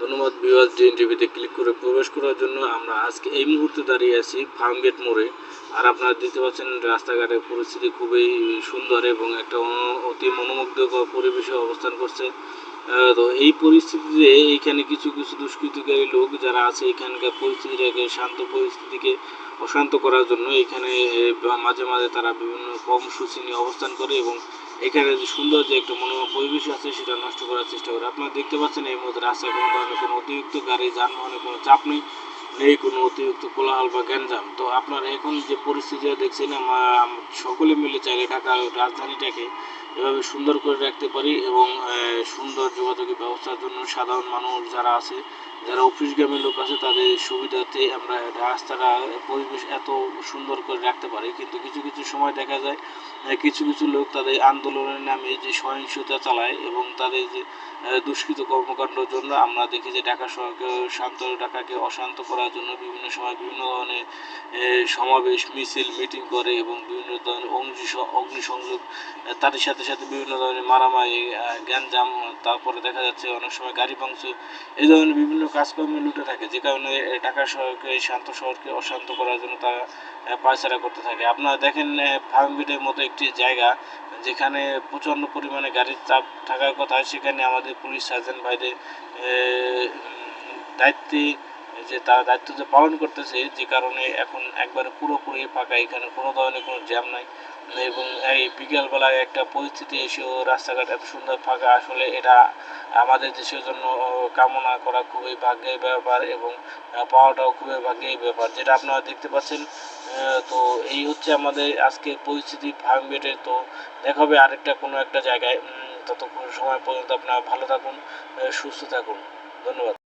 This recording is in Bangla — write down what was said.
ধন্যবাদ বিওয়াজ ডিএন টিভিতে ক্লিক করে প্রবেশ করার জন্য। আমরা আজকে এই মুহূর্তে দাঁড়িয়ে আছি ফার্ম গেট মোড়ে। আর আপনারা দেখতে পাচ্ছেন, রাস্তাঘাটের পরিস্থিতি খুবই সুন্দর এবং একটা অতি মনোমুগ্ধকর পরিবেশে অবস্থান করছে। তো এই পরিস্থিতিতে এইখানে কিছু কিছু দুষ্কৃতিকারী লোক যারা আছে, এখানকার পরিস্থিতিটাকে, শান্ত পরিস্থিতিকে অশান্ত করার জন্য এখানে মাঝে মাঝে তারা বিভিন্ন কর্মসূচি নিয়ে অবস্থান করে এবং এখানে যে সুন্দর যে একটা মনোরম পরিবেশ আছে, সেটা নষ্ট করার চেষ্টা করে। আপনারা দেখতে পাচ্ছেন এই মুহূর্তে রাস্তায় কোনো ধরনের কোনো অতিরিক্ত গাড়ি যানবাহনের কোনো চাপ নেই নেই কোনো অতিরিক্ত কোলাহল বা গ্যাঞ্জাম। তো আপনারা এখন যে পরিস্থিতি দেখছেন, আমরা সকলে মিলে চাইলে ঢাকা রাজধানীটাকে এভাবে সুন্দর করে রাখতে পারি এবং সুন্দর যোগাযোগের ব্যবস্থার জন্য সাধারণ মানুষ যারা আছে, যারা অফিস অফিসগামী লোক আছে, তাদের সুবিধাতে আমরা রাস্তাটা, পরিবেশ এত সুন্দর করে রাখতে পারি। কিন্তু কিছু কিছু সময় দেখা যায় কিছু কিছু লোক তাদের আন্দোলনের নামে যে সহিংসতা চালায় এবং তাদের যে দুষ্কৃত কর্মকাণ্ডের জন্য আমরা দেখি যে ঢাকা শহরকে, শান্ত ঢাকাকে অশান্ত করার জন্য বিভিন্ন সময় বিভিন্ন ধরনের সমাবেশ, মিছিল, মিটিং করে এবং বিভিন্ন ধরনের অগ্নি অগ্নিসংযোগ তাদের তার সাথে বিভিন্ন ধরনের মারামারি গ্যাঞ্জাম, তারপরে দেখা যাচ্ছে অনেক সময় গাড়ি ভাঙচুর এই ধরনের বিভিন্ন কাজকর্মে লুটে থাকে, যে কারণে ঢাকা শহরকে, এই শান্ত শহরকে অশান্ত করার জন্য তারা পায়চারা করতে থাকে। আপনারা দেখেন ফার্মবিটের মতো একটি জায়গা, যেখানে প্রচণ্ড পরিমাণে গাড়ির চাপ থাকার কথা, সেখানে আমাদের পুলিশ সার্জেন্ট ভাইদের দায়িত্বে যে তারা দায়িত্ব যে পালন করতেছে, যে কারণে এখন একবারে পুরোপুরি ফাঁকা, এখানে কোনো ধরনের কোনো জ্যাম নাই। এবং এই বিকেলবেলায় একটা পরিস্থিতি এসেও রাস্তাঘাট এত সুন্দর ফাঁকা, আসলে এটা আমাদের দেশের জন্য কামনা করা খুবই ভাগ্যের ব্যাপার এবং পাওয়াটাও খুবই ভাগ্যের ব্যাপার। যেটা আপনারা দেখতে পাচ্ছেন তো এই হচ্ছে আমাদের আজকে পরিস্থিতি ফার্ম বেডের তো দেখা হবে আরেকটা কোনো একটা জায়গায়। ততক্ষণ সময় পর্যন্ত আপনারা ভালো থাকুন সুস্থ থাকুন। ধন্যবাদ।